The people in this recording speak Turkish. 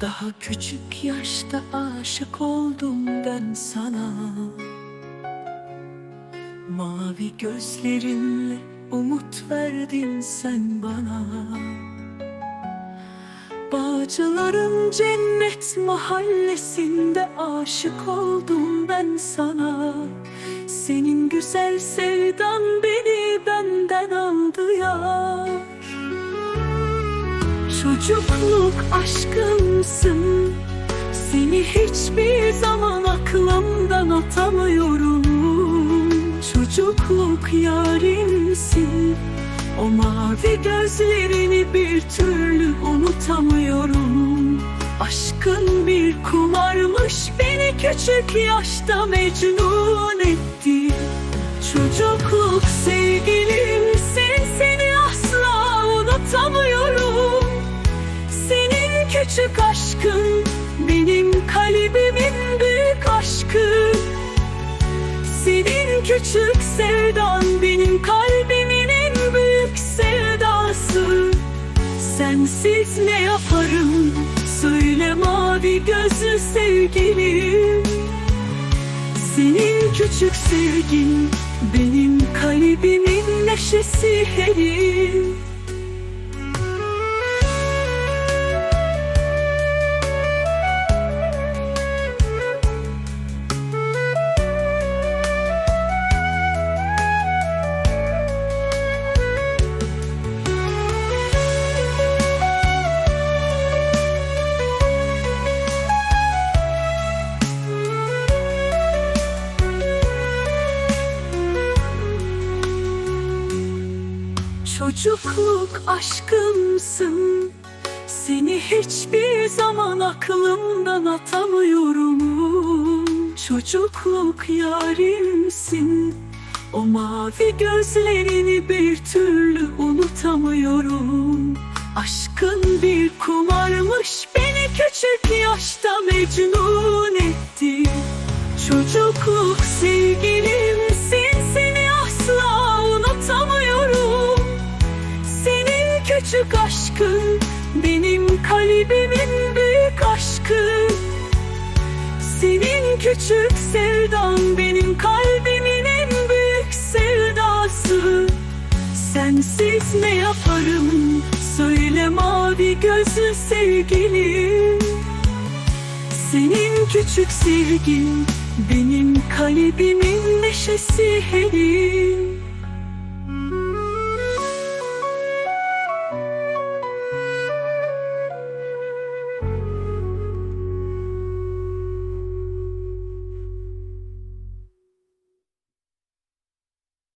Daha küçük yaşta aşık oldum ben sana. Mavi gözlerinle umut verdin sen bana. Bağcıların cennet mahallesinde aşık oldum ben sana. Senin güzel sevdan beni benden aldı yar Çocukluk aşkımsın. Seni hiçbir zaman aklımdan atamıyorum. Çocukluk yarimsin. O mavi gözlerini bir türlü unutamıyorum. Aşkın bir kumarmış beni küçük yaşta mecnun etti. Çocukluk sevgilimsin küçük sevdan benim kalbimin en büyük sevdası. Sensiz ne yaparım? Söyle mavi gözlü sevgilim senin küçük sevgin benim kalbimin neşesi herim Çocukluk aşkımsın. Seni hiçbir zaman aklımdan atamıyorum. Çocukluk yarimsin. O mavi gözlerini bir türlü unutamıyorum. Aşkın bir kumarmış beni küçük yaşta mecnun etti. Çocukluk kalbimin büyük aşkı. Senin küçük sevdan benim kalbimin en büyük sevdası. Sensiz ne yaparım? Söyle mavi gözlü sevgilim. Senin küçük sevgin benim kalbimin neşesi herim